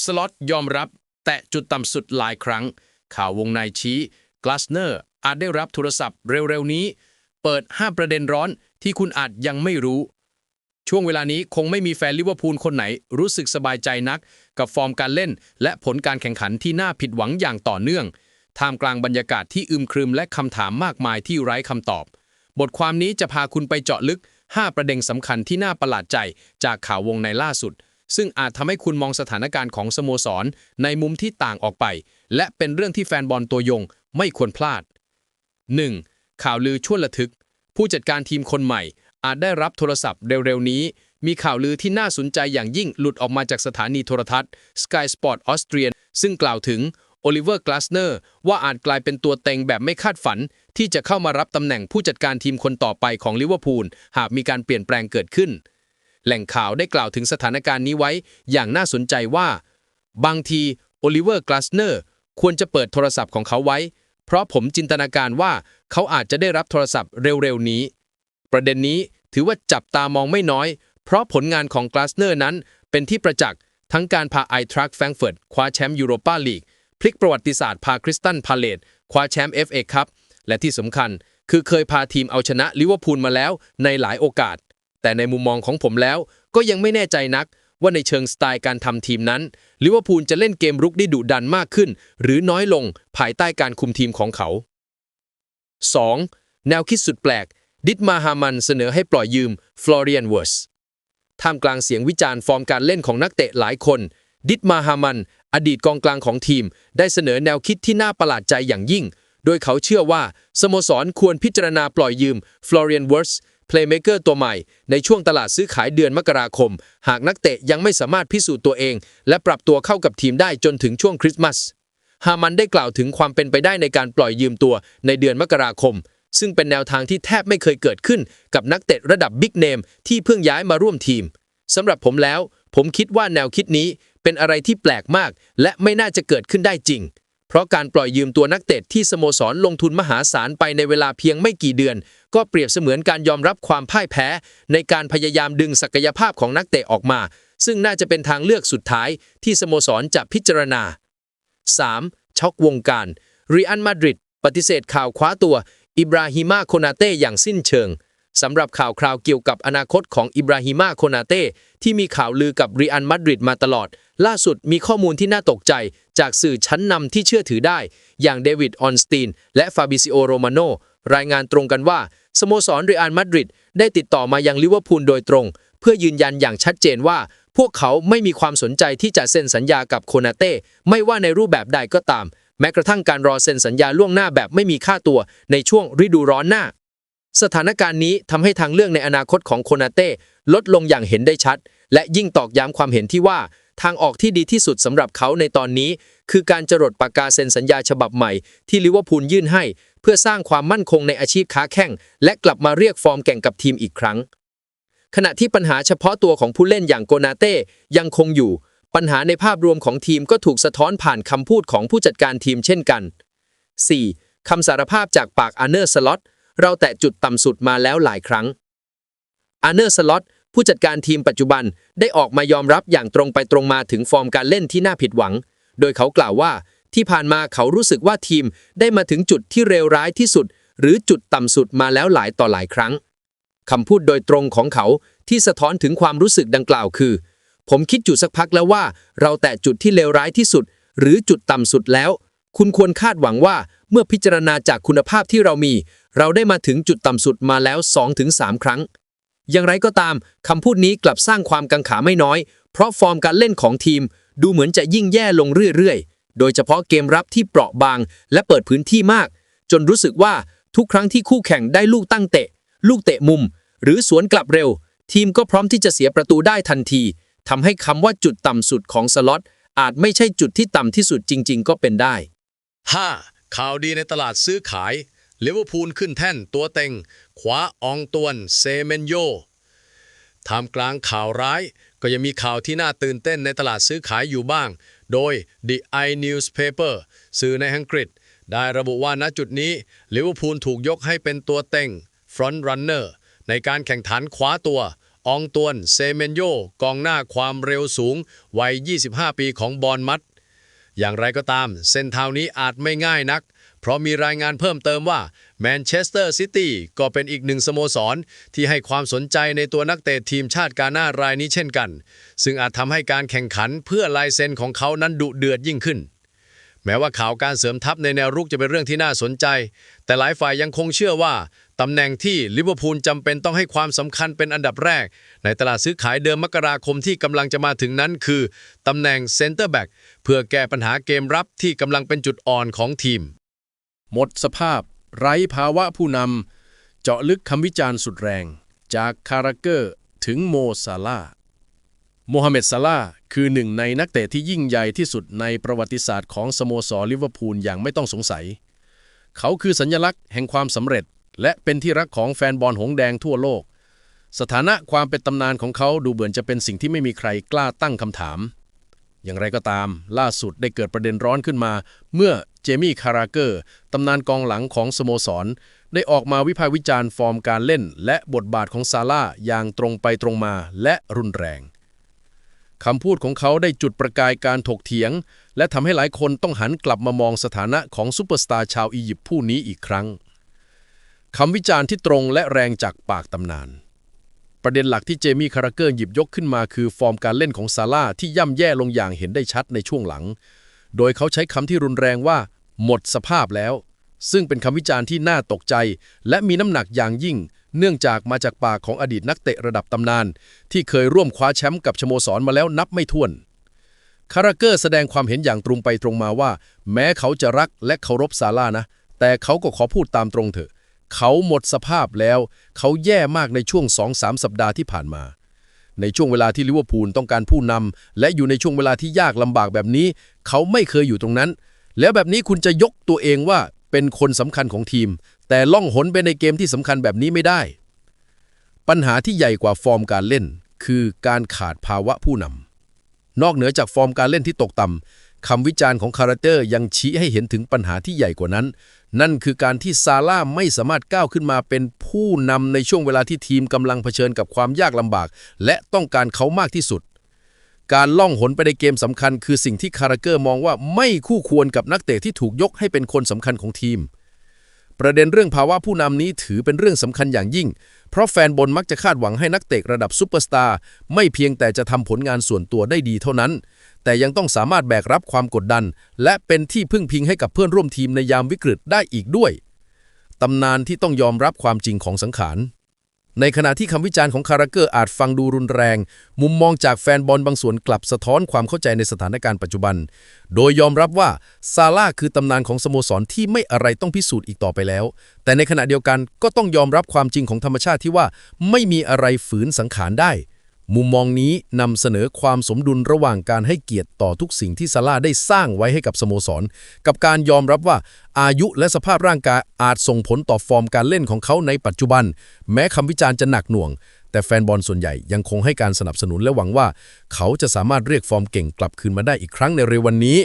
สล็อตยอมรับ แตะจุดต่ำสุดหลายครั้ง ข่าววงในชี้กลาสเนอร์อาจได้รับโทรศัพท์เร็วๆนี้ เปิด 5 ประเด็นร้อนที่คุณอาจยังไม่รู้ ช่วงเวลานี้คงไม่มีแฟนลิเวอร์พูลคนไหน รู้สึกสบายใจนัก กับฟอร์มการเล่น และผลการแข่งขันที่น่าผิดหวังอย่างต่อเนื่อง ท่ามกลางบรรยากาศที่อึมครึมและคำถามมากมายที่ไร้คำตอบ บทความนี้จะพาคุณไปเจาะลึก 5 ประเด็นสำคัญที่น่าประหลาดใจ จากข่าววงในล่าสุด ซึ่งอาจทำให้คุณมองสถานการณ์ของสโมสร ในมุมที่ต่างออกไป และเป็นเรื่องที่แฟนบอลตัวยงไม่ควรพลาด 1. ข่าวลือชั่วระทึก ผู้จัดการทีมคนใหม่ อาจได้รับโทรศัพท์เร็วๆนี้ มีข่าวลือที่น่าสนใจอย่างยิ่งหลุดออกมาจากสถานีโทรทัศน์ Sky Sport Austrian ซึ่งกล่าวถึงโอลิเวอร์ กลาสเนอร์ว่าอาจกลายเป็นตัวเต็งแบบไม่คาดฝัน ที่จะเข้ามารับตำแหน่งผู้จัดการทีมคนต่อไปของลิเวอร์พูลหากมีการเปลี่ยนแปลงเกิดขึ้น แหล่งข่าวได้กล่าวถึงสถานการณ์นี้ไว้อย่างน่าสนใจว่า บางทีโอลิเวอร์กลาสเนอร์ควรจะเปิดโทรศัพท์ของเขาไว้ เพราะผมจินตนาการว่าเขาอาจจะได้รับโทรศัพท์เร็วๆนี้ ประเด็นนี้ถือว่าจับตามองไม่น้อย เพราะผลงานของกลาสเนอร์นั้นเป็นที่ประจักษ์ทั้งการพาไอทรัคแฟรงเฟิร์ตคว้าแชมป์ยูโรปาลีกพลิกประวัติศาสตร์พาคริสตันพาเลตคว้าแชมป์ FA คัพและที่สำคัญคือเคยพาทีมเอาชนะลิเวอร์พูลมาแล้วในหลายโอกาส แต่ในมุมมองของผมแล้ว ก็ยังไม่แน่ใจนักว่าในเชิงสไตล์การทำทีมนั้นลิเวอร์พูลจะเล่นเกมรุกได้ดุดันมากขึ้น หรือน้อยลงภายใต้การคุมทีมของเขา 2. แนวคิดสุดแปลก ดิดมาฮามันเสนอให้ปล่อยยืมฟลอเรียนเวิร์สท่ามกลางเสียงวิจารณ์ฟอร์มการเล่นของนักเตะหลายคน ดิดมาฮามัน อดีตกองกลางของทีม ได้เสนอแนวคิดที่น่าประหลาดใจอย่างยิ่ง โดยเขาเชื่อว่าสโมสรควรพิจารณาปล่อยยืมฟลอเรียนเวิร์ส เพลย์เมเกอร์ตัวใหม่ ในช่วงตลาดซื้อขายเดือนมกราคม หากนักเตะยังไม่สามารถพิสูจน์ตัวเอง และปรับตัวเข้ากับทีมได้จนถึงช่วงคริสต์มาสฮามันได้กล่าวถึงความเป็นไปได้ในการปล่อยยืมตัวในเดือนมกราคม ซึ่งเป็นแนวทางที่แทบไม่เคยเกิดขึ้นกับนักเตะระดับบิ๊กเนมที่เพิ่งย้ายมาร่วมทีมสำหรับผมแล้ว ผมคิดว่าแนวคิดนี้เป็นอะไรที่แปลกมาก และไม่น่าจะเกิดขึ้นได้จริง เพราะการปล่อยยืมตัวนักเตะที่สโมสรลงทุนมหาศาลไปในเวลาเพียงไม่กี่เดือน ก็เปรียบเสมือนการยอมรับความพ่ายแพ้ ในการพยายามดึงศักยภาพของนักเตะออกมา ซึ่งน่าจะเป็นทางเลือกสุดท้ายที่สโมสรจะพิจารณา 3. ช็อกวงการรีอัลมาดริดปฏิเสธข่าวคว้าตัว อิบราฮิมาโคนาเต้อย่างสิ้นเชิง สำหรับข่าวคราวเกี่ยวกับอนาคตของอิบราฮิมาโคนาเต้ที่มีข่าวลือกับรีอัลมาดริดมาตลอด ล่าสุดมีข้อมูลที่น่าตกใจ จากสื่อชั้นนำที่เชื่อถือได้ อย่างเดวิดออนสตีนและฟาบิซิโอโรมาโนรายงานตรงกันว่า สโมสรรีอัลมาดริดได้ติดต่อมายังลิเวอร์พูลโดยตรง เพื่อยืนยันอย่างชัดเจนว่า พวกเขาไม่มีความสนใจที่จะเซ็นสัญญากับโคนาเต้ไม่ว่าในรูปแบบใดก็ตาม แม้กระทั่งการรอเซ็นสัญญาล่วงหน้าแบบไม่มีค่าตัวในช่วงฤดูร้อนหน้า สถานการณ์นี้ทำให้ทางเลือกในอนาคตของโคนาเต้ลดลงอย่างเห็นได้ชัด และยิ่งตอกย้ำความเห็นที่ว่า ทางออกที่ดีที่สุดสำหรับเขาในตอนนี้ คือการจรดปากกาเซ็นสัญญาฉบับใหม่ ที่ลิเวอร์พูลยื่นให้ เพื่อสร้างความมั่นคงในอาชีพค้าแข่ง และกลับมาเรียกฟอร์มแข่งกับทีมอีกครั้ง ขณะที่ปัญหาเฉพาะตัวของผู้เล่นอย่างโกนาเต้ยังคงอยู่ ปัญหาในภาพรวมของทีมก็ถูกสะท้อนผ่านคำพูดของผู้จัดการทีมเช่นกัน 4. คำสารภาพจากปากอาเนอร์สล็อต เราแตะจุดต่ำสุดมาแล้วหลายครั้งอาร์เนอร์สล็อตผู้จัดการทีมปัจจุบันได้ออกมายอมรับอย่างตรงไปตรงมาถึงฟอร์มการเล่นที่น่าผิดหวัง โดยเขากล่าวว่าที่ผ่านมาเขารู้สึกว่าทีมได้มาถึงจุดที่เลวร้ายที่สุด หรือจุดต่ำสุดมาแล้วหลายต่อหลายครั้งคำพูดโดยตรงของเขาที่สะท้อนถึงความรู้สึกดังกล่าวคือ ผมคิดอยู่สักพักแล้วว่า เราแตะจุดที่เลวร้ายที่สุด หรือจุดต่ำสุดแล้ว คุณควรคาดหวังว่า เมื่อพิจารณาจากคุณภาพที่เรามี เราได้มาถึงจุดต่ำสุดมาแล้ว 2-3 ครั้ง อย่างไรก็ตามคำพูดนี้กลับสร้างความกังขาไม่น้อย เพราะฟอร์มการเล่นของทีม ดูเหมือนจะยิ่งแย่ลงเรื่อยๆ โดยเฉพาะเกมรับที่เปราะบาง และเปิดพื้นที่มาก จนรู้สึกว่าทุกครั้งที่คู่แข่งได้ลูกตั้งเตะ ลูกเตะมุม หรือสวนกลับเร็ว ทีมก็พร้อมที่จะเสียประตูได้ทันทีทำให้คำว่าจุดต่ำสุดของสล็อตอาจไม่ใช่จุดที่ต่ำที่สุดจริง ๆ ก็เป็นได้ 5. ข่าวดีในตลาดซื้อขายลิเวอร์พูลขึ้นแท่นตัวเต็งคว้าอองตวนเซเมนโยท่ามกลางข่าวร้าย ก็ยังมีข่าวที่น่าตื่นเต้นในตลาดซื้อขายอยู่บ้าง โดย The i Newspaper สื่อในอังกฤษ ได้ระบุว่าณจุดนี้ลิเวอร์พูลถูกยกให้เป็นตัวเต็ง front runner ในการแข่งขันคว้าตัว อองตวนเซเมนโยกองหน้าความเร็วสูง วัย 25 ปีของบอลมัด อย่างไรก็ตาม เส้นทางนี้อาจไม่ง่ายนัก เพราะมีรายงานเพิ่มเติมว่าแมนเชสเตอร์ซิตี้ก็เป็นอีกหนึ่งสโมสร ที่ให้ความสนใจในตัวนักเตะทีมชาติกาหน้ารายนี้เช่นกัน ซึ่งอาจทำให้การแข่งขันเพื่อลายเซ็นของเขานั้นดุเดือดยิ่งขึ้น แม้ว่าข่าวการเสริมทัพในแนวรุกจะเป็นเรื่องที่น่าสนใจ แต่หลายฝ่ายยังคงเชื่อว่าตำแหน่งที่ลิเวอร์พูลจำเป็นต้องให้ความสำคัญเป็นอันดับแรก ในตลาดซื้อขายเดือนมกราคมที่กำลังจะมาถึงนั้นคือตำแหน่งเซนเตอร์แบ็กเพื่อแก้ปัญหาเกมรับที่กำลังเป็นจุดอ่อนของทีม หมดสภาพ ไร้ภาวะผู้นำเจาะลึกคำวิจารณ์สุดแรง จากคาราเกอร์ถึงโมซาลา โมฮัมเหม็ดซาลาคือหนึ่งในนักเตะที่ยิ่งใหญ่ที่สุดในประวัติศาสตร์ของสโมสรลิเวอร์พูลอย่างไม่ต้องสงสัย เขาคือสัญลักษณ์แห่งความสำเร็จ และเป็นที่รักของแฟนบอลหงแดงทั่วโลก สถานะความเป็นตำนานของเขาดูเหมือนจะเป็นสิ่งที่ไม่มีใครกล้าตั้งคำถาม อย่างไรก็ตาม ล่าสุดได้เกิดประเด็นร้อนขึ้นมา เมื่อเจมี่คาราเกอร์ตำนานกองหลังของสโมสร ได้ออกมาวิพากษ์วิจารณ์ฟอร์มการเล่น และบทบาทของซาร่าอย่างตรงไปตรงมาและรุนแรง คำพูดของเขาได้จุดประกายการถกเถียง และทำให้หลายคนต้องหันกลับมามองสถานะของซูเปอร์สตาร์ชาวอียิปต์ผู้นี้อีกครั้งคำวิจารณ์ที่ตรงและแรงจากปากตำนาน ประเด็นหลักที่เจมี่คาราเกอร์หยิบยกขึ้นมาคือฟอร์มการเล่นของซาร่าที่ย่ำแย่ลงอย่างเห็นได้ชัดในช่วงหลัง โดยเขาใช้คำที่รุนแรงว่า หมดสภาพแล้ว ซึ่งเป็นคำวิจารณ์ที่น่าตกใจ และมีน้ำหนักอย่างยิ่ง เนื่องจากมาจากปากของอดีตนักเตะระดับตำนาน ที่เคยร่วมคว้าแชมป์กับสโมสรมาแล้วนับไม่ถ้วน คาราเกอร์แสดงความเห็นอย่างตรงไปตรงมาว่า แม้เขาจะรักและเคารพซาร่านะ แต่เขาก็ขอพูดตามตรงเถอะ เขาหมดสภาพแล้ว เขาแย่มากในช่วง2-3สัปดาห์ที่ผ่านมา ในช่วงเวลาที่ลิเวอร์พูลต้องการผู้นำและอยู่ในช่วงเวลาที่ยากลำบากแบบนี้ เขาไม่เคยอยู่ตรงนั้น แล้วแบบนี้คุณจะยกตัวเองว่าเป็นคนสำคัญของทีม แต่ล่องหนไปในเกมที่สำคัญแบบนี้ไม่ได้ ปัญหาที่ใหญ่กว่าฟอร์มการเล่น คือการขาดภาวะผู้นำนอกเหนือจากฟอร์มการเล่นที่ตกต่ำคำวิจารณ์ของคาราเตอร์ยังชี้ให้เห็นถึงปัญหาที่ใหญ่กว่านั้น นั่นคือการที่ซาร่าไม่สามารถก้าวขึ้นมาเป็นผู้นำในช่วงเวลาที่ทีมกำลังเผชิญกับความยากลำบาก และต้องการเขามากที่สุดการล่องหนไปในเกมสำคัญคือสิ่งที่คาราเกอร์มองว่าไม่คู่ควรกับนักเตะที่ถูกยกให้เป็นคนสำคัญของทีม ประเด็นเรื่องภาวะผู้นำนี้ถือเป็นเรื่องสำคัญอย่างยิ่ง เพราะแฟนบอลมักจะคาดหวังให้นักเตะระดับซูเปอร์สตาร์ไม่เพียงแต่จะทำผลงานส่วนตัวได้ดีเท่านั้น แต่ยังต้องสามารถแบกรับความกดดัน และเป็นที่พึ่งพิงให้กับเพื่อนร่วมทีมในยามวิกฤตได้อีกด้วยตำนานที่ต้องยอมรับความจริงของสังขาร ในขณะที่คำวิจารณ์ของคาราเกอร์อาจฟังดูรุนแรง มุมมองจากแฟนบอลบางส่วนกลับสะท้อนความเข้าใจในสถานการณ์ปัจจุบัน โดยยอมรับว่าซาร่าคือตำนานของสโมสรที่ไม่อะไรต้องพิสูจน์อีกต่อไปแล้ว แต่ในขณะเดียวกันก็ต้องยอมรับความจริงของธรรมชาติที่ว่าไม่มีอะไรฝืนสังขารได้ มุมมองนี้นำเสนอความสมดุลระหว่างการให้เกียรติต่อทุกสิ่งที่ซาร่าได้สร้างไว้ให้กับสโมสร กับการยอมรับว่าอายุและสภาพร่างกายอาจส่งผลต่อฟอร์มการเล่นของเขาในปัจจุบัน แม้คำวิจารณ์จะหนักหน่วง แต่แฟนบอลส่วนใหญ่ยังคงให้การสนับสนุนและหวังว่า เขาจะสามารถเรียกฟอร์มเก่งกลับคืนมาได้อีกครั้งในเร็ววันนี้